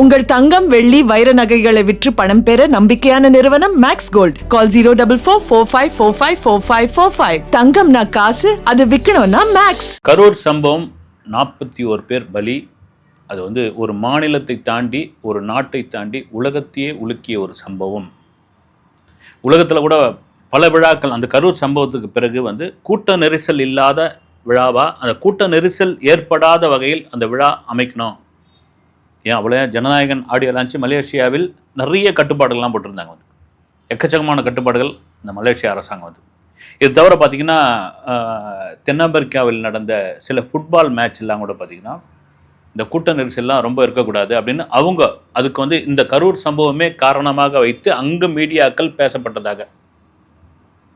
உங்கள் தங்கம் வெள்ளி வைர நகைகளை விற்று பணம் பெற நம்பிக்கையான நிறுவனம் Max Gold call zero double four four five four five four five four five தங்கம்னா காசு அது விற்கணும்னா மேக்ஸ் கரூர் சம்பவம் நாற்பத்தி ஓர் பேர் பலி. அது வந்து ஒரு மாநிலத்தை தாண்டி ஒரு நாட்டை தாண்டி உலகத்தையே உலுக்கிய ஒரு சம்பவம். உலகத்தில் கூட பல விழாக்கள் அந்த கரூர் சம்பவத்துக்கு பிறகு வந்து கூட்ட நெரிசல் இல்லாத விழாவாக அந்த கூட்ட நெரிசல் ஏற்படாத வகையில் அந்த விழா அமைக்கணும். ஏன்? அவ்வளோ ஜனநாயகன் ஆடியோ லான்ச்சு மலேசியாவில் நிறைய கட்டுப்பாடுகள்லாம் போட்டிருந்தாங்க வந்து. எக்கச்சக்கமான கட்டுப்பாடுகள் இந்த மலேசியா அரசாங்கம் வந்து. இது தவிர பார்த்தீங்கன்னா தென்னாப்பிரிக்காவில் நடந்த சில ஃபுட்பால் மேட்ச் எல்லாம் கூட பார்த்தீங்கன்னா இந்த கூட்ட நெரிசல்லாம் ரொம்ப இருக்கக்கூடாது அப்படின்னு அவங்க அதுக்கு வந்து இந்த கரூர் சம்பவமே காரணமாக வைத்து அங்கு மீடியாக்கள் பேசப்பட்டதாக.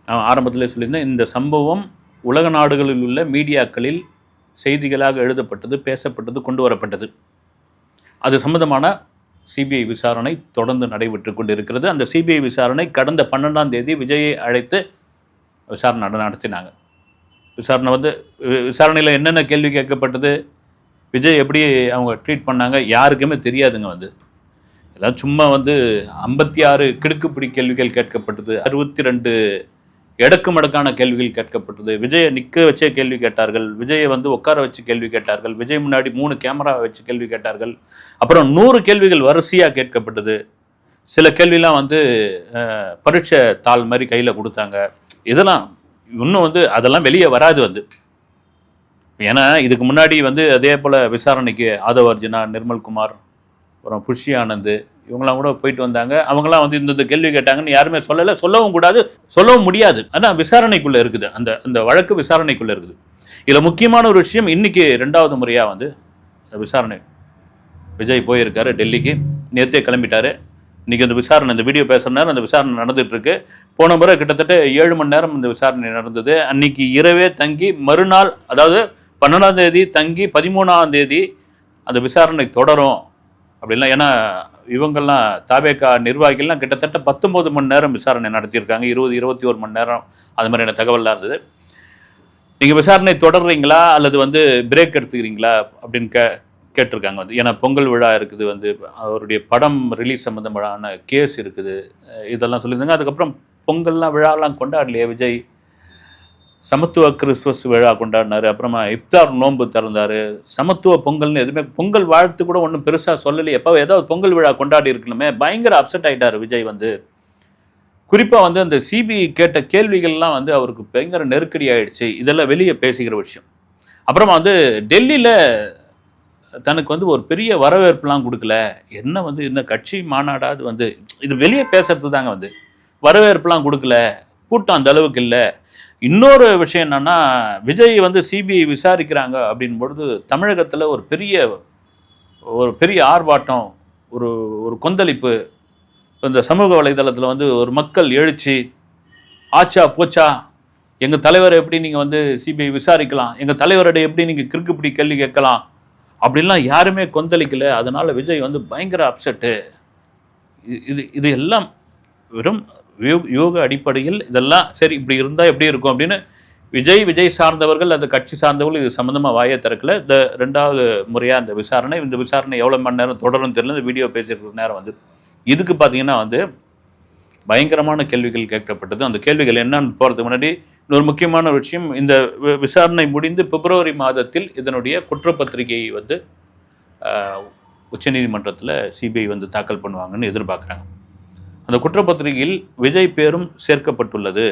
நான் ஆரம்பத்தில் சொல்லியிருந்தேன் இந்த சம்பவம் உலக நாடுகளில் உள்ள மீடியாக்களில் செய்திகளாக எழுதப்பட்டது பேசப்பட்டது கொண்டு வரப்பட்டது. அது சம்பந்தமான சிபிஐ விசாரணை தொடர்ந்து நடைபெற்று கொண்டிருக்கிறது. அந்த சிபிஐ விசாரணை கடந்த பன்னெண்டாம் தேதி விஜயை அழைத்து விசாரணை நடத்தினாங்க. விசாரணை வந்து விசாரணையில் என்னென்ன கேள்வி கேட்கப்பட்டது விஜய் எப்படி அவங்க ட்ரீட் பண்ணாங்க யாருக்குமே தெரியாதுங்க வந்து. எல்லாம் சும்மா வந்து ஐம்பத்தி ஆறு கிடுக்குப்பிடி கேள்விகள் கேட்கப்பட்டது அறுபத்தி ரெண்டு எடக்கு மடக்கான கேள்விகள் கேட்கப்பட்டது. விஜயை நிற்க வச்சே கேள்வி கேட்டார்கள். விஜயை வந்து உட்கார வச்சு கேள்வி கேட்டார்கள். விஜய் முன்னாடி மூணு கேமரா வச்சு கேள்வி கேட்டார்கள். அப்புறம் நூறு கேள்விகள் வரிசையாக கேட்கப்பட்டது. சில கேள்விலாம் வந்து பரீட்சை தாள் மாதிரி கையில் கொடுத்தாங்க. இதெல்லாம் இன்னும் வந்து அதெல்லாம் வெளியே வராது வந்து. ஏன்னா இதுக்கு முன்னாடி வந்து அதே போல் விசாரணைக்கு ஆதவ அர்ஜுனா நிர்மல்குமார் அப்புறம் புஷி ஆனந்த் இவங்களாம் கூட போயிட்டு வந்தாங்க. அவங்களாம் வந்து இந்த கேள்வி கேட்டாங்கன்னு யாருமே சொல்லலை. சொல்லவும் கூடாது சொல்லவும் முடியாது. ஆனால் விசாரணைக்குள்ளே இருக்குது. அந்த அந்த வழக்கு விசாரணைக்குள்ளே இருக்குது. இதில் முக்கியமான ஒரு விஷயம் இன்னைக்கு ரெண்டாவது முறையாக வந்து விசாரணை. விஜய் போயிருக்காரு டெல்லிக்கு. நேற்றே கிளம்பிட்டாரு. இன்றைக்கி அந்த விசாரணை இந்த வீடியோ பேசுகிற நேரம் அந்த விசாரணை நடந்துகிட்ருக்கு போன முறை கிட்டத்தட்ட ஏழு மணி நேரம் இந்த விசாரணை நடந்தது. அன்னைக்கு இரவே தங்கி மறுநாள் அதாவது பன்னெண்டாம் தேதி தங்கி பதிமூணாம் தேதி அந்த விசாரணை தொடரும். அப்படிலாம். ஏன்னா இவங்கெல்லாம் தாபேகா நிர்வாகிகள்லாம் கிட்டத்தட்ட பத்தொம்போது மணி நேரம் விசாரணை நடத்தியிருக்காங்க. இருபது இருபத்தி ஒரு மணி நேரம் அது மாதிரியான தகவலாக இருந்தது. நீங்கள் விசாரணை தொடர்றீங்களா? அல்லது வந்து பிரேக் எடுத்துக்கிறீங்களா? அப்படின்னு கே கேட்டிருக்காங்க வந்து. ஏன்னா பொங்கல் விழா இருக்குது வந்து. அவருடைய படம் ரிலீஸ் சம்மந்தமான கேஸ் இருக்குது. இதெல்லாம் சொல்லியிருந்தாங்க. அதுக்கப்புறம் பொங்கல்லாம் விழாலாம் கொண்டாடலையே விஜய். சமத்துவ கிறிஸ்துவஸ் விழா கொண்டாடினாரு. அப்புறமா இப்தார் நோன்பு திறந்தாரு. சமத்துவ பொங்கல்னு எதுவுமே பொங்கல் வாழ்த்து கூட ஒன்றும் பெருசாக சொல்லலையே. எப்போ ஏதாவது பொங்கல் விழா கொண்டாடி இருக்கணுமே. பயங்கர அப்செட் ஆகிட்டார் விஜய் வந்து. குறிப்பாக வந்து அந்த சிபிஐ கேட்ட கேள்விகள்லாம் வந்து அவருக்கு பயங்கர நெருக்கடி ஆயிடுச்சு. இதெல்லாம் வெளியே பேசுகிற விஷயம். அப்புறமா வந்து டெல்லியில் தனக்கு வந்து ஒரு பெரிய வரவேற்புலாம் கொடுக்கல. என்ன வந்து இந்த கட்சி மாநாடாது வந்து இது வெளியே பேசுறது தாங்க வந்து. வரவேற்புலாம் கொடுக்கல. கூட்டம் அந்த அளவுக்கு இல்லை. இன்னொரு விஷயம் என்னன்னா விஜய் வந்து சிபிஐ விசாரிக்கிறாங்க அப்படின் பொழுது தமிழகத்தில் ஒரு பெரிய ஒரு பெரிய ஆர்ப்பாட்டம் ஒரு ஒரு கொந்தளிப்பு இந்த சமூக வலைதளத்தில் வந்து ஒரு மக்கள் எழுச்சி ஆச்சா போச்சா எங்கள் தலைவரை எப்படி நீங்கள் வந்து சிபிஐ விசாரிக்கலாம் எங்கள் தலைவரோட எப்படி நீங்கள் கிறுக்குப்பிடி கேள்வி கேட்கலாம் அப்படின்லாம் யாருமே கொந்தளிக்கல. அதனால் விஜய் வந்து பயங்கர அப்செட்டு இது இது எல்லாம் வெறும் யோக அடிப்படையில் இதெல்லாம் சரி இப்படி இருந்தால் எப்படி இருக்கும் அப்படின்னு விஜய் விஜய் சார்ந்தவர்கள் அந்த கட்சி சார்ந்தவர்கள் இது சம்மந்தமாக வாயை திறக்கல. இந்த ரெண்டாவது முறையாக அந்த விசாரணை இந்த விசாரணை எவ்வளோ மணி நேரம் தொடரும் தெரியல இந்த வீடியோ பேசியிருக்கிற நேரம் வந்து. இதுக்கு பார்த்தீங்கன்னா வந்து பயங்கரமான கேள்விகள் கேட்கப்பட்டது. அந்த கேள்விகள் என்னன்னு போகிறதுக்கு முன்னாடி இன்னொரு முக்கியமான ஒரு விஷயம் இந்த வி- விசாரணை முடிந்து பிப்ரவரி மாதத்தில் இதனுடைய குற்றப்பத்திரிகையை வந்து உச்சநீதிமன்றத்தில் சிபிஐ வந்து தாக்கல் பண்ணுவாங்கன்னு எதிர்பார்க்குறாங்க. அந்த குற்றப்பத்திரிகையில் விஜய் பேரும் சேர்க்கப்பட்டுள்ளது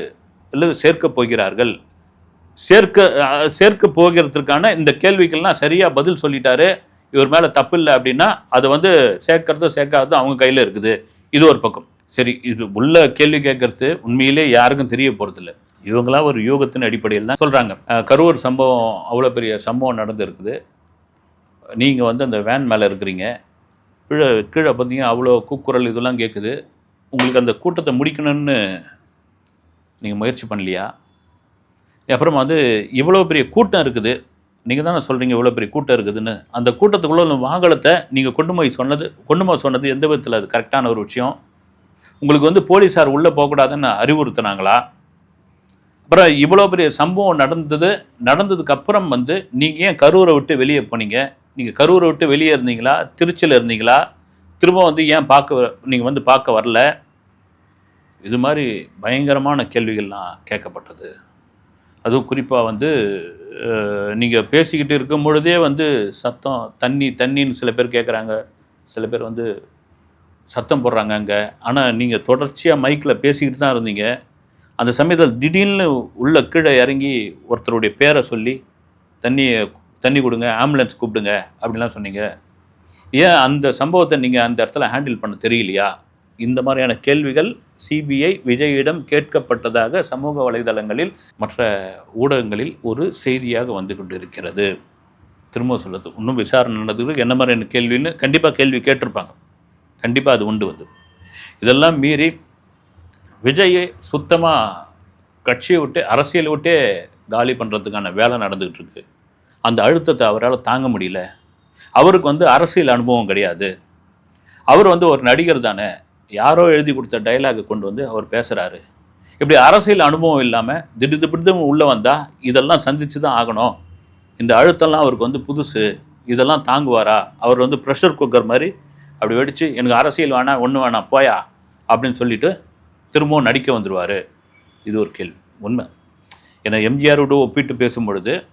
அல்லது சேர்க்கப் போகிறார்கள். சேர்க்க சேர்க்க போகிறதுக்கான இந்த கேள்விக்கெல்லாம் சரியாக பதில் சொல்லிட்டாரு. இவர் மேலே தப்பு இல்லை அப்படின்னா அதை வந்து சேர்க்கறதோ சேர்க்காததும் அவங்க கையில் இருக்குது. இது ஒரு பக்கம். சரி இது உள்ள கேள்வி கேட்கறது உண்மையிலே யாருக்கும் தெரிய போகிறதில்ல இவங்களாம் ஒரு யோகத்தின் அடிப்படையில் தான் சொல்கிறாங்க கரூர் சம்பவம் அவ்வளோ பெரிய சம்பவம் நடந்திருக்குது. நீங்கள் வந்து அந்த வேன் மேலே இருக்கிறீங்க. கீழே கீழே பார்த்தீங்கன்னா அவ்வளோ கூக்குரல் இதெல்லாம் கேட்குது. உங்களுக்கு அந்த கூட்டத்தை முடிக்கணும்னு நீங்கள் முயற்சி பண்ணலையா? அப்புறமா வந்து இவ்வளோ பெரிய கூட்டம் இருக்குது. நீங்கள் தானே சொல்கிறீங்க இவ்வளோ பெரிய கூட்டம் இருக்குதுன்னு. அந்த கூட்டத்துக்குள்ள உள்ள வாகனத்தை நீங்கள் கொண்டு போய் சொன்னது கொண்டு போய் சொன்னது எந்த விதத்தில் அது கரெக்டான ஒரு விஷயம்? உங்களுக்கு வந்து போலீஸார் உள்ளே போகக்கூடாதுன்னு அறிவுறுத்தினாங்களா? அப்புறம் இவ்வளோ பெரிய சம்பவம் நடந்தது நடந்ததுக்கு அப்புறம் வந்து நீங்கள் ஏன் கரூரை விட்டு வெளியே போனீங்க? நீங்கள் கரூரை விட்டு வெளியே இருந்தீங்களா? திருச்சியில் இருந்தீங்களா? திரும்ப வந்து ஏன் பார்க்க நீங்கள் வந்து பார்க்க வரல? இது மாதிரி பயங்கரமான கேள்விகள்லாம் கேட்கப்பட்டது. அதுவும் குறிப்பாக வந்து நீங்கள் பேசிக்கிட்டு இருக்கும் பொழுதே வந்து சத்தம் தண்ணி தண்ணின்னு சில பேர் கேட்குறாங்க. சில பேர் வந்து சத்தம் போடுறாங்க அங்கே. ஆனால் நீங்கள் தொடர்ச்சியாக மைக்கில் பேசிக்கிட்டு தான் இருந்தீங்க. அந்த சமயத்தில் திடீர்னு உள்ள கீழே இறங்கி ஒருத்தருடைய பேரை சொல்லி தண்ணியை தண்ணி கொடுங்க ஆம்புலன்ஸ் கூப்பிடுங்க அப்படிலாம் சொன்னீங்க. ஏன் அந்த சம்பவத்தை நீங்கள் அந்த இடத்துல ஹேண்டில் பண்ண தெரியலையா? இந்த மாதிரியான கேள்விகள் சிபிஐ விஜயிடம் கேட்கப்பட்டதாக சமூக வலைதளங்களில் மற்ற ஊடகங்களில் ஒரு செய்தியாக வந்து கொண்டிருக்கிறது. திரும்ப சொல்லுது இன்னும் விசாரணை நடந்ததுக்கு என்ன மாதிரியான கேள்வின்னு கண்டிப்பாக கேள்வி கேட்டிருப்பாங்க. கண்டிப்பாக அது உண்டு வந்து. இதெல்லாம் மீறி விஜயை சுத்தமாக கட்சியை விட்டு அரசியலை விட்டே காலி பண்ணுறதுக்கான வேலை நடந்துகிட்டு இருக்கு. அந்த அழுத்தத்தை அவரால் தாங்க முடியல. அவருக்கு வந்து அரசியல் அனுபவம் கிடையாது. அவர் வந்து ஒரு நடிகர் தானே. யாரோ எழுதி கொடுத்த டைலாகை கொண்டு வந்து அவர் பேசுகிறாரு இப்படி அரசியல் அனுபவம் இல்லாமல் திடீர் திடீர்னு உள்ளே வந்தால் இதெல்லாம் சந்தித்து தான் ஆகணும். இந்த அழுத்தம்லாம் அவருக்கு வந்து புதுசு. இதெல்லாம் தாங்குவாரா? அவர் வந்து ப்ரெஷர் குக்கர் மாதிரி அப்படி வெடித்து எனக்கு அரசியல் வேணாம் ஒன்று வேணாம் போயா? அப்படின்னு சொல்லிட்டு திரும்பவும் நடிக்க வந்துடுவார் இது ஒரு கேள்வி. உண்மை. ஏன்னா எம்ஜிஆரோட ஒப்பிட்டு பேசும்பொழுது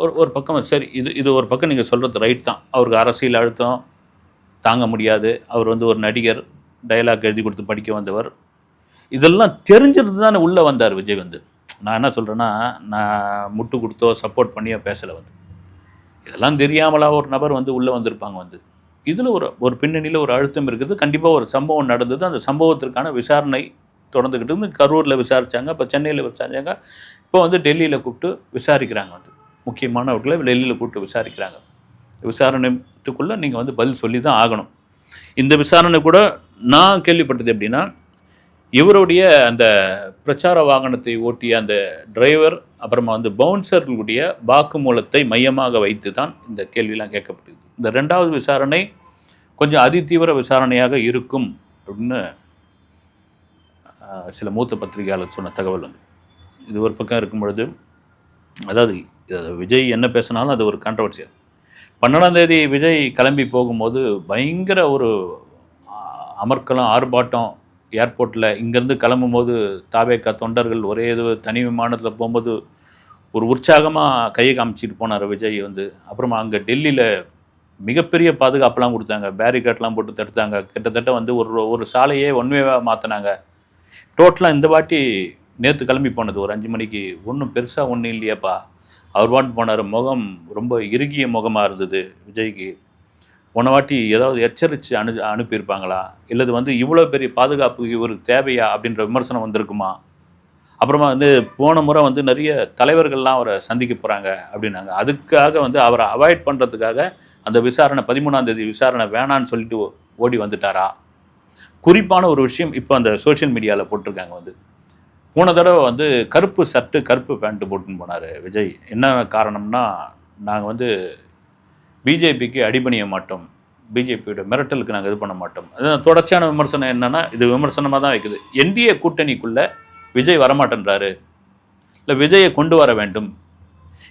ஒரு ஒரு பக்கம் சரி இது இது ஒரு பக்கம் நீங்கள் சொல்கிறது ரைட் தான். அவருக்கு அரசியல் அழுத்தம் தாங்க முடியாது. அவர் வந்து ஒரு நடிகர் டயலாக் எழுதி கொடுத்து படிக்க வந்தவர். இதெல்லாம் தெரிஞ்சிருந்து தானே உள்ளே வந்தார் விஜய் வந்து நான் என்ன சொல்கிறேன்னா நான் முட்டு கொடுத்தோ சப்போர்ட் பண்ணியோ பேசலை வந்து. இதெல்லாம் தெரியாமலா ஒரு நபர் வந்து உள்ளே வந்திருப்பாங்க வந்து. இதில் ஒரு ஒரு பின்னணியில் ஒரு அழுத்தம் இருக்குது. கண்டிப்பாக ஒரு சம்பவம் நடந்தது. அந்த சம்பவத்திற்கான விசாரணை தொடர்ந்துக்கிட்டு கரூரில் விசாரித்தாங்க இப்போ சென்னையில் விசாரிச்சாங்க. இப்போ வந்து டெல்லியில் கூப்பிட்டு விசாரிக்கிறாங்க வந்து. முக்கியமானவர்களை டெல்லியில் கூப்பிட்டு விசாரிக்கிறாங்க. விசாரணைத்துக்குள்ளே நீங்கள் வந்து பதில் சொல்லி தான் ஆகணும். இந்த விசாரணை கூட நான் கேள்விப்பட்டது எப்படின்னா இவருடைய அந்த பிரச்சார வாகனத்தை ஓட்டிய அந்த டிரைவர் அப்புறமா வந்து பவுன்சர்களுடைய வாக்குமூலத்தை மையமாக வைத்து தான் இந்த கேள்வியெலாம் கேட்கப்பட்டது. இந்த ரெண்டாவது விசாரணை கொஞ்சம் அதிதீவிர விசாரணையாக இருக்கும் அப்படின்னு சில மூத்த பத்திரிகையாளர் சொன்ன தகவல் வந்து. இது ஒரு பக்கம் இருக்கும் பொழுது அதாவது விஜய் என்ன பேசினாலும் அது ஒரு கான்ட்ரவர்சியல் பன்னெண்டாம் தேதி விஜய் கிளம்பி போகும்போது பயங்கர ஒரு அமர்க்கலம் அமர்க்களம் ஆர்ப்பாட்டம் ஏர்போர்ட்டில் இங்கேருந்து கிளம்பும்போது தாவேக்கா தொண்டர்கள் ஒரே இது தனி விமானத்தில் போகும்போது ஒரு உற்சாகமாக கையை காமிச்சிட்டு போனார் விஜய் வந்து. அப்புறமா அங்கே டெல்லியில் மிகப்பெரிய பாதுகாப்புலாம் கொடுத்தாங்க. பேரிகேட்லாம் போட்டு தடுத்தாங்க. கிட்டத்தட்ட வந்து ஒரு ஒரு சாலையே ஒன்வேவாக மாற்றினாங்க டோட்டலாக இந்த வாட்டி நேற்று கிளம்பி போனது. ஒரு அஞ்சு மணிக்கு. ஒன்றும் பெருசாக ஒன்றும் இல்லையாப்பா. அவர் பாட்டு போனார். முகம் ரொம்ப இறுகிய முகமாக இருந்தது விஜய்க்கு. போன வாட்டி ஏதாவது எச்சரித்து அனு அனுப்பியிருப்பாங்களா? இல்லது வந்து இவ்வளோ பெரிய பாதுகாப்பு இவருக்கு தேவையா? அப்படின்ற விமர்சனம் வந்திருக்குமா? அப்புறமா வந்து போன முறை வந்து நிறைய தலைவர்கள்லாம் அவரை சந்திக்க போகிறாங்க அப்படின்னாங்க. அதுக்காக வந்து அவரை அவாய்ட் பண்ணுறதுக்காக அந்த விசாரணை பதிமூணாம் தேதி விசாரணை வேணான்னு சொல்லிட்டு ஓ- ஓடி வந்துட்டாரா? குறிப்பான ஒரு விஷயம் இப்போ அந்த சோஷியல் மீடியாவில் போட்டிருக்காங்க வந்து. போன தடவை வந்து கருப்பு சர்ட்டு கருப்பு பேண்ட்டு போட்டுன்னு போனார் விஜய். என்ன காரணம்னா நாங்கள் வந்து பிஜேபிக்கு அடிபணிய மாட்டோம். பிஜேபியோட மிரட்டலுக்கு நாங்கள் இது பண்ண மாட்டோம். அதான் தொடர்ச்சியான விமர்சனம் என்னென்னா இது விமர்சனமாக தான் வைக்குது என்டிஏ கூட்டணிக்குள்ளே விஜய் வரமாட்டேன்றாரு. இல்லை விஜயை கொண்டு வர வேண்டும்.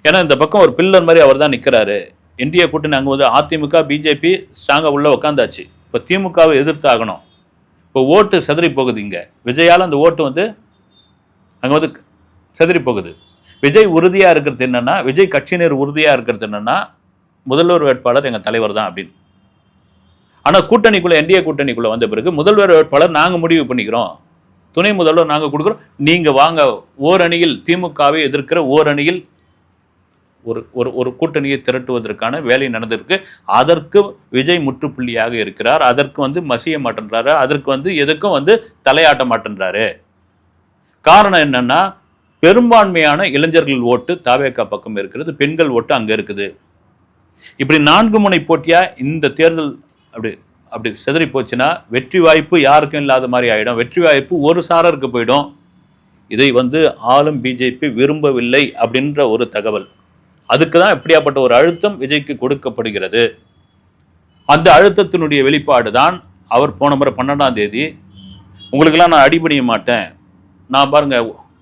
ஏன்னா இந்த பக்கம் ஒரு பில்லர் மாதிரி அவர் தான் நிற்கிறாரு என்டிஏ கூட்டணி அங்கே வந்து அதிமுக பிஜேபி ஸ்ட்ராங்காக உள்ளே உட்காந்தாச்சு இப்போ திமுகவை எதிர்த்தாகணும். இப்போ ஓட்டு செதறி போகுது இங்கே. விஜயால் அந்த ஓட்டு வந்து அங்கே வந்து செதறி போகுது. விஜய் உறுதியாக இருக்கிறது என்னென்னா விஜய் கட்சியினர் உறுதியாக இருக்கிறது என்னன்னா முதல்வர் வேட்பாளர் எங்கள் தலைவர் தான் அப்படின்னு. ஆனால் கூட்டணிக்குள்ளே என்டிஏ கூட்டணிக்குள்ளே வந்த பிறகு முதல்வர் வேட்பாளர் நாங்கள் முடிவு பண்ணிக்கிறோம். துணை முதல்வர் நாங்கள் கொடுக்குறோம். நீங்கள் வாங்க ஓரணியில் திமுகவை எதிர்க்கிற ஓரணியில் ஒரு ஒரு ஒரு கூட்டணியை திரட்டுவதற்கான வேலை நடந்திருக்கு. அதற்கு விஜய் முற்றுப்புள்ளியாக இருக்கிறார். அதற்கு வந்து மசிய மாட்டேன்றாரு. அதற்கு வந்து எதுக்கும் வந்து தலையாட்ட மாட்டேன்றாரு. காரணம் என்னன்னா பெரும்பான்மையான இளைஞர்கள் ஓட்டு தாவேக்கா பக்கம் இருக்கிறது பெண்கள் ஓட்டு அங்கே இருக்குது. இப்படி நான்கு முனை போட்டியா இந்த தேர்தல் அப்படி அப்படி செதறி போச்சுன்னா வெற்றி வாய்ப்பு யாருக்கும் இல்லாத மாதிரி ஆகிடும் வெற்றி வாய்ப்பு ஒரு சாரருக்கு போயிடும். இதை வந்து ஆளும் பிஜேபி விரும்பவில்லை அப்படின்ற ஒரு தகவல். அதுக்கு தான் இப்படியாப்பட்ட ஒரு அழுத்தம் விஜய்க்கு கொடுக்கப்படுகிறது. அந்த அழுத்தத்தினுடைய வெளிப்பாடு தான் அவர் போன முறை பன்னெண்டாம் தேதி உங்களுக்கெல்லாம் நான் அடிபணிய மாட்டேன். நான் பாருங்க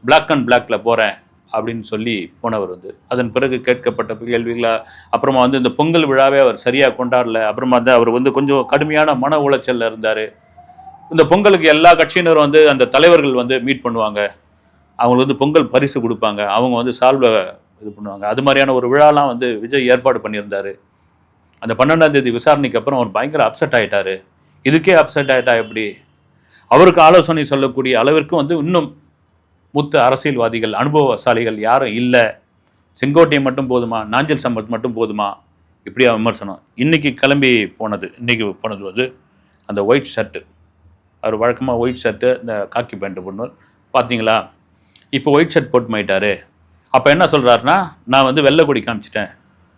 பிளாக் அண்ட் பிளாக்ல போகிறேன் அப்படின்னு சொல்லி போனவர் வந்து. அதன் பிறகு கேட்கப்பட்ட கேள்விகளா அப்புறமா வந்து இந்த பொங்கல் விழாவே அவர் சரியாக கொண்டாடல. அப்புறமா வந்து அவர் வந்து கொஞ்சம் கடுமையான மன உளைச்சலில் இருந்தார். இந்த பொங்கலுக்கு எல்லா கட்சியினரும் வந்து அந்த தலைவர்கள் வந்து மீட் பண்ணுவாங்க. அவங்களுக்கு வந்து பொங்கல் பரிசு கொடுப்பாங்க. அவங்க வந்து சால்வை இது பண்ணுவாங்க. அது மாதிரியான ஒரு விழாலாம் வந்து விஜய் ஏற்பாடு பண்ணியிருந்தார். அந்த பன்னெண்டாம் தேதி விசாரணைக்கு அப்புறம் அவர் பயங்கர அப்செட் ஆகிட்டார் இதுக்கே அப்செட் ஆகிட்டா எப்படி? அவருக்கு ஆலோசனை சொல்லக்கூடிய அளவிற்கு வந்து இன்னும் மூத்த அரசியல்வாதிகள் அனுபவசாலிகள் யாரும் இல்லை. செங்கோட்டையை மட்டும் போதுமா? நாஞ்சல் சம்பத் மட்டும் போதுமா? இப்படியா விமர்சனம். இன்னைக்கு கிளம்பி போனது இன்னைக்கு போனது வந்து அந்த ஒயிட் ஷர்ட்டு அவர் வழக்கமாக ஒயிட் ஷர்ட்டு இந்த காக்கி பேண்ட்டு போடணும் பார்த்தீங்களா இப்போ ஒயிட் ஷர்ட் போட்டு மாயிட்டாரு அப்போ என்ன சொல்கிறாருன்னா நான் வந்து வெள்ளைக்குடி காமிச்சிட்டேன்.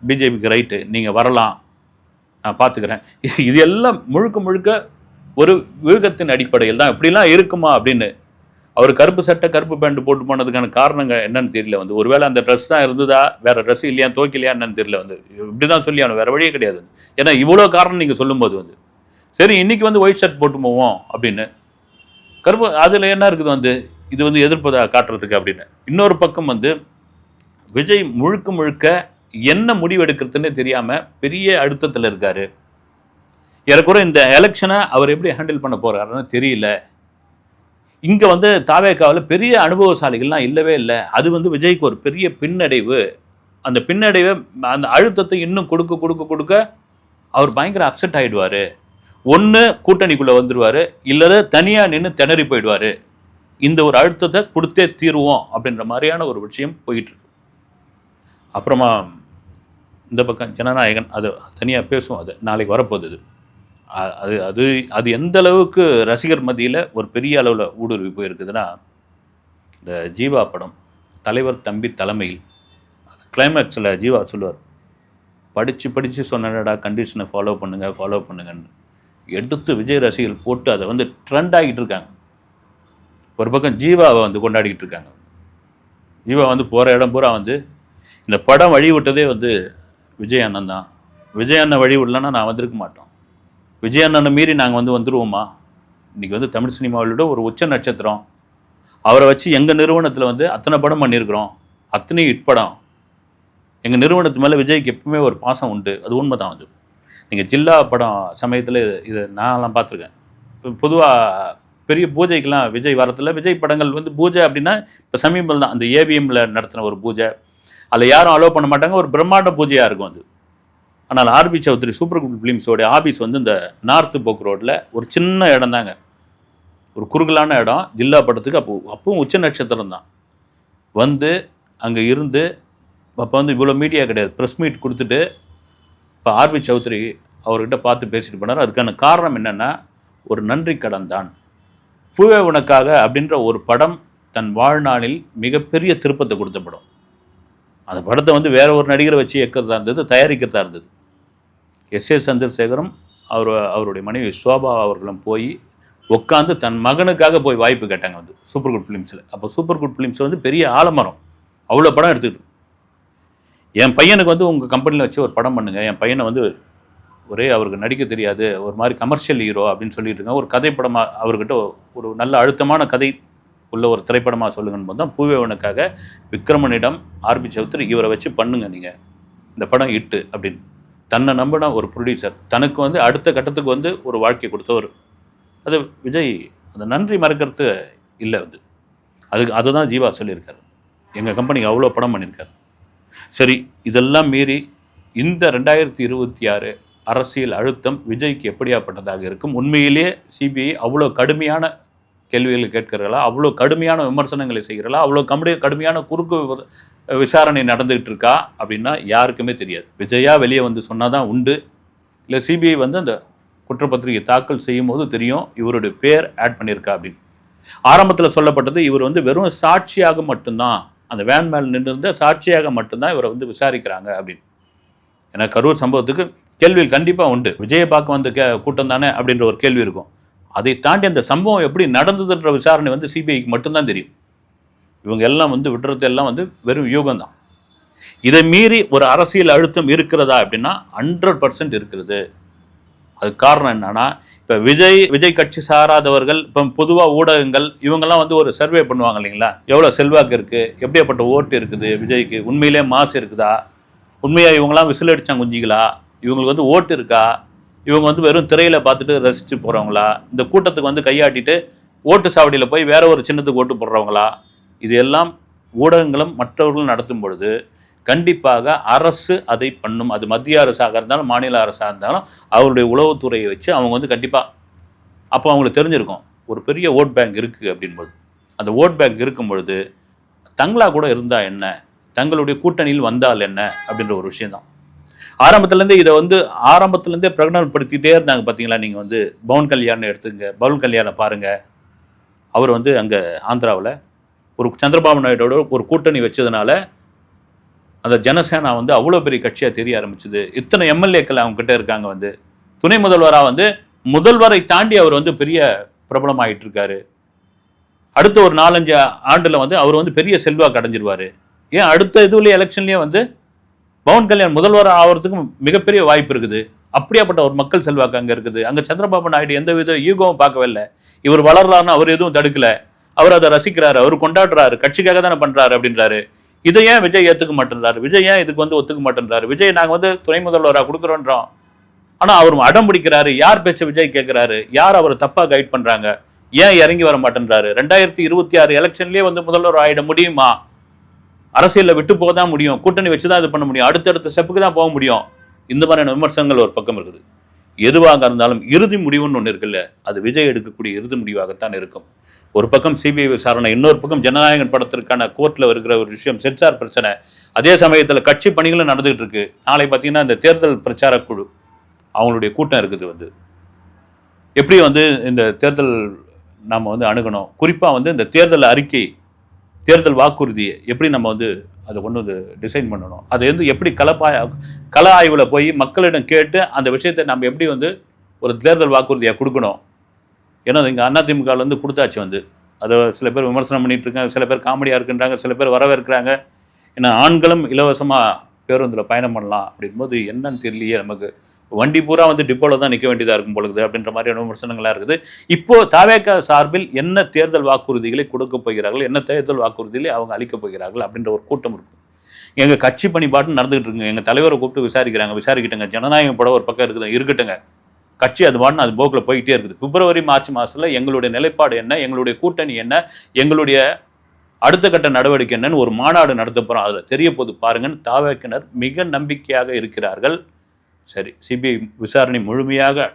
பிஜேபிக்கு ரைட்டு நீங்கள் வரலாம். நான் பார்த்துக்கிறேன் இது எல்லாம் முழுக்க முழுக்க ஒரு வியூகத்தின் அடிப்படையில் தான் இப்படிலாம் இருக்குமா அப்படின்னு. அவர் கருப்பு சட்டை கருப்பு பேண்ட் போட்டு போனதுக்கான காரணங்கள் என்னன்னு தெரியல வந்து. ஒருவேளை அந்த ட்ரெஸ் தான் இருந்ததா வேற ட்ரெஸ் இல்லையா துவைக்கலையா என்னன்னு தெரியல வந்து. இப்படி தான் சொல்லி அவனு வேற வழியே கிடையாது ஏன்னா இவ்வளோ காரணம் நீங்கள் சொல்லும்போது வந்து. சரி இன்னைக்கு வந்து ஒயிட் ஷர்ட் போட்டு போவோம் அப்படின்னு. கருப்பு அதில் என்ன இருக்குது வந்து? இது வந்து எதிர்ப்பதா காட்டுறதுக்கு அப்படின்னு. இன்னொரு பக்கம் வந்து விஜய் முழுக்க முழுக்க என்ன முடிவெடுக்கிறதுன்னு தெரியாமல் பெரிய அழுத்தத்தில் இருக்காரு. ஏறக்குறை இந்த எலெக்ஷனை அவர் எப்படி ஹேண்டில் பண்ண போகிறாருன்னு தெரியல. இங்கே வந்து தாவேக்காவில் பெரிய அனுபவசாலிகள்லாம் இல்லவே இல்லை. அது வந்து விஜய்க்கு ஒரு பெரிய பின்னடைவு. அந்த பின்னடைவை அந்த அழுத்தத்தை இன்னும் கொடுக்க கொடுக்க கொடுக்க அவர் பயங்கர அப்செட் ஆகிடுவார் ஒன்று கூட்டணிக்குள்ளே வந்துடுவார் இல்லது தனியாக நின்று திணறி போயிடுவார். இந்த ஒரு அழுத்தத்தை கொடுத்தே தீருவோம் அப்படின்ற மாதிரியான ஒரு விஷயம் போயிட்டுருக்கு. அப்புறமா இந்த பக்கம் ஜனநாயகன் அது தனியாக பேசுவோம் அது நாளைக்கு வரப்போகுது அது. அது அது எந்த அளவுக்கு ரசிகர் மத்தியில் ஒரு பெரிய அளவில் ஊடுருவி போயிருக்குதுன்னா இந்த ஜீவா படம் தலைவர் தம்பி தலைமையில் கிளைமேக்ஸில் ஜீவா சொல்லுவார் படித்து படித்து சொன்னடா கண்டிஷனை ஃபாலோ பண்ணுங்கள் ஃபாலோ பண்ணுங்கன்னு. எடுத்து விஜய் ரசிகர்கள் போட்டு அதை வந்து ட்ரெண்ட் ஆகிட்டு இருக்காங்க. ஒரு பக்கம் ஜீவாவை வந்து கொண்டாடிக்கிட்டு இருக்காங்க. ஜீவா வந்து போகிற இடம் பூரா வந்து இந்த படம் வழி விட்டதே வந்து விஜய் அண்ணன் தான். விஜய் அண்ணன் வழி விடலன்னா நான் வந்திருக்க மாட்டோம். விஜய் அண்ணனை மீறி நாங்கள் வந்து வந்துடுவோமா இன்றைக்கி வந்து தமிழ் சினிமாவிலோட ஒரு உச்ச நட்சத்திரம். அவரை வச்சு எங்கள் நிறுவனத்தில் வந்து அத்தனை படம் பண்ணியிருக்கிறோம் அத்தனை இட்படம் எங்கள் நிறுவனத்து மேலே விஜய்க்கு எப்பவுமே ஒரு பாசம் உண்டு. அது உண்மை தான் வந்து நீங்கள் ஜில்லா படம் சமயத்தில் இது நான்லாம் பார்த்துருக்கேன். பொதுவாக பெரிய பூஜைக்கெலாம் விஜய் வரத்தில் விஜய் படங்கள் வந்து பூஜை அப்படின்னா இப்போ சமீபம் தான். அந்த ஏவிஎம்மில் நடத்தின ஒரு பூஜை. அதில் யாரும் அலோவ் பண்ண மாட்டாங்க. ஒரு பிரம்மாண்ட பூஜையாக இருக்கும் அது. ஆனால் ஆர்பி சௌத்ரி சூப்பர் குட் ஃபிலிம்ஸோடைய ஆஃபீஸ் வந்து இந்த நார்த்து போக் ரோட்டில் ஒரு சின்ன இடம் தாங்க ஒரு குறுகலான இடம். ஜில்லா படத்துக்கு அப்போ அப்பவும் உச்ச நட்சத்திரம் தான். வந்து அங்கே இருந்து அப்போ வந்து இவ்வளோ மீடியா கிடையாது. ப்ரெஸ் மீட் கொடுத்துட்டு இப்போ ஆர்பி சௌத்ரி அவர்கிட்ட பார்த்து பேசிட்டு போனார். அதுக்கான காரணம் என்னென்னா ஒரு நன்றி கடன் தான். பூவே உனக்காக அப்படின்ற ஒரு படம் தன் வாழ்நாளில் மிகப்பெரிய திருப்பத்தை கொடுத்த படம். அந்த படத்தை வந்து வேற ஒரு நடிகரை வச்சு இயக்கிறதா இருந்தது தயாரிக்கிறதா இருந்தது. எஸ் ஏ சந்திரசேகரும் அவர் அவருடைய மனைவி சோபா அவர்களும் போய் உட்காந்து தன் மகனுக்காக போய் வாய்ப்பு கேட்டாங்க வந்து சூப்பர் குட் ஃபிலிம்ஸில். அப்போ சூப்பர் குட் ஃபிலிம்ஸ் வந்து பெரிய ஆலமரம். அவ்வளோ படம் எடுத்துக்கிட்டு என் பையனுக்கு வந்து உங்கள் கம்பெனியில் வச்சு ஒரு படம் பண்ணுங்கள் என் பையனை வந்து ஒரே அவருக்கு நடிக்க தெரியாது. ஒரு மாதிரி கமர்ஷியல் ஹீரோ அப்படின்னு சொல்லிட்டு இருக்காங்க. ஒரு கதைப்படமாக அவர்கிட்ட ஒரு நல்ல அழுத்தமான கதை உள்ள ஒரு திரைப்படமாக சொல்லுங்கன்னு போது தான் பூவேவனுக்காக விக்ரமனிடம் ஆர்பி சௌத்ரி இவரை வச்சு பண்ணுங்க நீங்கள் இந்த படம் இட்டு அப்படின்னு. தன்னை நம்பின ஒரு ப்ரொடியூசர் தனக்கு வந்து அடுத்த கட்டத்துக்கு வந்து ஒரு வாழ்க்கை கொடுத்தவர். அது விஜய் அந்த நன்றி மறக்கிறது இல்லை அது. அதுக்கு அதுதான் ஜீவா சொல்லியிருக்காரு. எங்கள் கம்பெனிக்கு அவ்வளோ படம் பண்ணியிருக்காரு. சரி இதெல்லாம் மீறி இந்த ரெண்டாயிரத்தி இருபத்தி ஆறு அரசியல் அழுத்தம் விஜய்க்கு எப்படியாப்பட்டதாக இருக்கும்? உண்மையிலேயே சிபிஐ அவ்வளோ கடுமையான கேள்விகளை கேட்கிறார்களா? அவ்வளோ கடுமையான விமர்சனங்களை செய்கிறாளா அவ்வளோ கம்படி கடுமையான குறுக்கு விசாரணை நடந்துகிட்டு இருக்கா அப்படின்னா யாருக்குமே தெரியாது. விஜயா வெளியே வந்து சொன்னால் தான் உண்டு. இல்லை சிபிஐ வந்து அந்த குற்றப்பத்திரிகை தாக்கல் செய்யும் போது தெரியும் இவருடைய பேர் ஆட் பண்ணியிருக்கா அப்படின்னு. ஆரம்பத்தில் சொல்லப்பட்டது இவர் வந்து வெறும் சாட்சியாக மட்டும்தான் அந்த வேன் மேல் நின்றிருந்த சாட்சியாக மட்டும்தான் இவரை வந்து விசாரிக்கிறாங்க அப்படின்னு. ஏன்னா கரூர் சம்பவத்துக்கு கேள்வி கண்டிப்பாக உண்டு. விஜயை பார்க்க வந்த கே கூட்டம் தானே அப்படின்ற ஒரு கேள்வி இருக்கும். அதை தாண்டி அந்த சம்பவம் எப்படி நடந்ததுன்ற விசாரணை வந்து சிபிஐக்கு மட்டும்தான் தெரியும். இவங்க எல்லாம் வந்து விடுறது எல்லாம் வந்து வெறும் யூகம் தான் இதை மீறி ஒரு அரசியல் அழுத்தம் இருக்கிறதா அப்படின்னா ஹண்ட்ரட் பர்சன்ட் இருக்கிறது. அது காரணம் என்னன்னா இப்போ விஜய் விஜய் கட்சி சாராதவர்கள் இப்போ பொதுவாக ஊடகங்கள் இவங்கெல்லாம் வந்து ஒரு சர்வே பண்ணுவாங்க இல்லைங்களா? எவ்வளோ செல்வாக்கு இருக்குது எப்படியாப்பட்ட ஓட்டு இருக்குது விஜய்க்கு? உண்மையிலே மாசு இருக்குதா? உண்மையாக இவங்கெல்லாம் விசில் அடிச்சாங்க குஞ்சிகளா? இவங்களுக்கு வந்து ஓட்டு இருக்கா? இவங்க வந்து வெறும் திரையில் பார்த்துட்டு ரசித்து போகிறவங்களா இந்த கூட்டத்துக்கு வந்து கையாட்டிட்டு ஓட்டு சாவடியில் போய் வேற ஒரு சின்னத்துக்கு ஓட்டு போடுறவங்களா? இது எல்லாம் ஊடகங்களும் மற்றவர்களும் நடத்தும் பொழுது கண்டிப்பாக அரசு அதை பண்ணும். அது மத்திய அரசாக இருந்தாலும் மாநில அரசாக இருந்தாலும் அவருடைய உளவுத்துறையை வச்சு அவங்க வந்து கண்டிப்பாக அப்போ அவங்களுக்கு தெரிஞ்சிருக்கும். ஒரு பெரிய ஓட் பேங்க் இருக்குது அப்படின்போது அந்த ஓட் பேங்க் இருக்கும் பொழுது தங்களா கூட இருந்தால் என்ன? தங்களுடைய கூட்டணியில் வந்தால் என்ன? அப்படின்ற ஒரு விஷயந்தான் ஆரம்பத்துலேருந்தே இதை வந்து ஆரம்பத்துலேருந்தே பிரகடனப்படுத்திகிட்டே இருந்தாங்க பார்த்தீங்களா நீங்கள் வந்து பவன் கல்யாணம் எடுத்துங்க பவன் கல்யாணம் பாருங்கள் அவர் வந்து அங்கே ஆந்திராவில் ஒரு சந்திரபாபு நாயுடோட ஒரு கூட்டணி வச்சதுனால அந்த ஜனசேனா வந்து அவ்வளோ பெரிய கட்சியாக தெரிய ஆரம்பிச்சது. இத்தனை எம்எல்ஏக்கள் அவங்ககிட்ட இருக்காங்க வந்து. துணை முதல்வராக வந்து முதல்வரை தாண்டி அவர் வந்து பெரிய பிரபலமாயிட்டு இருக்காரு. அடுத்த ஒரு நாலஞ்சு ஆண்டில் வந்து அவர் வந்து பெரிய செல்வாக்கு அடைஞ்சிருவார் ஏன் அடுத்த இதுல எலெக்ஷன்லேயே வந்து பவன் கல்யாண் முதல்வர் ஆகிறதுக்கு மிகப்பெரிய வாய்ப்பு இருக்குது. அப்படியாப்பட்ட ஒரு மக்கள் செல்வாக்கு அங்கே இருக்குது. அங்கே சந்திரபாபு நாயுடு எந்த வித ஈகோவும் பார்க்கவே இல்லை. இவர் வளர்றாருன்னு அவர் எதுவும் தடுக்கல. அவர் அதை ரசிக்கிறாரு அவர் கொண்டாடுறாரு கட்சிக்காக தானே பண்றாரு அப்படின்றாரு. இதை ஏன் விஜய் ஏத்துக்க மாட்டேன்றாரு? விஜய் ஏன் இதுக்கு வந்து ஒத்துக்க மாட்டேன்றாரு? விஜய் நாங்க வந்து துணை முதல்வராக கொடுக்குறோன்றோம். ஆனா அவர் அடம் பிடிக்கிறாரு. யார் பேச்ச விஜய் கேட்குறாரு யார் அவரை தப்பா கைட் பண்றாங்க? ஏன் இறங்கி வர மாட்டேன்றாரு? ரெண்டாயிரத்தி இருபத்தி ஆறு எலெக்ஷன்லயே வந்து முதல்வர் ஆயிட முடியுமா? அரசியலில் விட்டு போக தான் முடியும். கூட்டணி வச்சு தான் இது பண்ண முடியும். அடுத்தடுத்த ஸ்டெப்புக்கு தான் போக முடியும். இந்த மாதிரியான விமர்சனங்கள் ஒரு பக்கம் இருக்குது. எதுவாக இருந்தாலும் இறுதி முடிவுன்னு ஒன்று இருக்குல்ல? அது விஜய் எடுக்கக்கூடிய இறுதி முடிவாகத்தான் இருக்கும். ஒரு பக்கம் சிபிஐ விசாரணை இன்னொரு பக்கம் ஜனநாயகன் படத்திற்கான கோர்ட்டில் இருக்கிற ஒரு விஷயம் சென்சார் பிரச்சனை. அதே சமயத்தில் கட்சி பணிகளும் நடந்துகிட்டு இருக்கு. நாளை பார்த்தீங்கன்னா இந்த தேர்தல் பிரச்சார குழு அவங்களுடைய கூட்டம் இருக்குது வந்து. எப்படி வந்து இந்த தேர்தல் நாம் வந்து அணுகணும்? குறிப்பாக வந்து இந்த தேர்தல் அறிக்கை தேர்தல் வாக்குறுதியை எப்படி நம்ம வந்து அதை கொண்டு வந்து டிசைன் பண்ணணும்? அதை வந்து எப்படி கலப்பாய கள ஆய்வில் போய் மக்களிடம் கேட்டு அந்த விஷயத்தை நம்ம எப்படி வந்து ஒரு தேர்தல் வாக்குறுதியாக கொடுக்கணும்? ஏன்னா இங்கே அதிமுகலேருந்து கொடுத்தாச்சு வந்து. அதை சில பேர் விமர்சனம் பண்ணிட்டு இருக்காங்க சில பேர் காமெடியாக இருக்குன்றாங்க சில பேர் வரவேற்கிறாங்க. ஏன்னா ஆண்களும் இலவசமாக பேருந்தில் பயணம் பண்ணலாம் அப்படின்போது என்னன்னு தெரியலையே நமக்கு. வண்டி பூரா வந்து டிப்போவில் தான் நிற்க வேண்டியதாக இருக்கும் பொழுது அப்படின்ற மாதிரியான விமர்சனங்களாக இருக்குது. இப்போது தாவேக சார்பில் என்ன தேர்தல் வாக்குறுதிகளை கொடுக்க போகிறார்கள் என்ன தேர்தல் வாக்குறுதிகளை அவங்க அளிக்கப் போகிறார்கள் அப்படின்ற ஒரு கூட்டம் இருக்கும். எங்கள் கட்சி பணிபாட்டு நடந்துகிட்டு இருக்குங்க. எங்கள் தலைவரை கூப்பிட்டு விசாரிக்கிறாங்க. விசாரிக்கிட்டங்க. ஜனநாயகம் படம் ஒரு பக்கம் இருக்குது இருக்கட்டுங்க. கட்சி அது பாட்டுன்னு அது போக்கில் போய்கிட்டே இருக்குது. பிப்ரவரி மார்ச் மாதத்தில் எங்களுடைய நிலைப்பாடு என்ன எங்களுடைய கூட்டணி என்ன எங்களுடைய அடுத்த கட்ட நடவடிக்கை என்னன்னு ஒரு மாநாடு நடத்த போகிறோம் அதில் தெரிய போது பாருங்கன்னு தாவேக்கினர் மிக நம்பிக்கையாக இருக்கிறார்கள். சரி சிபிஐ விசாரணை முழுமையாக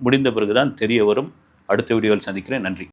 முடிந்த பிறகுதான் தெரிய வரும். அடுத்த வீடியோவில் சந்திக்கிறேன். நன்றி.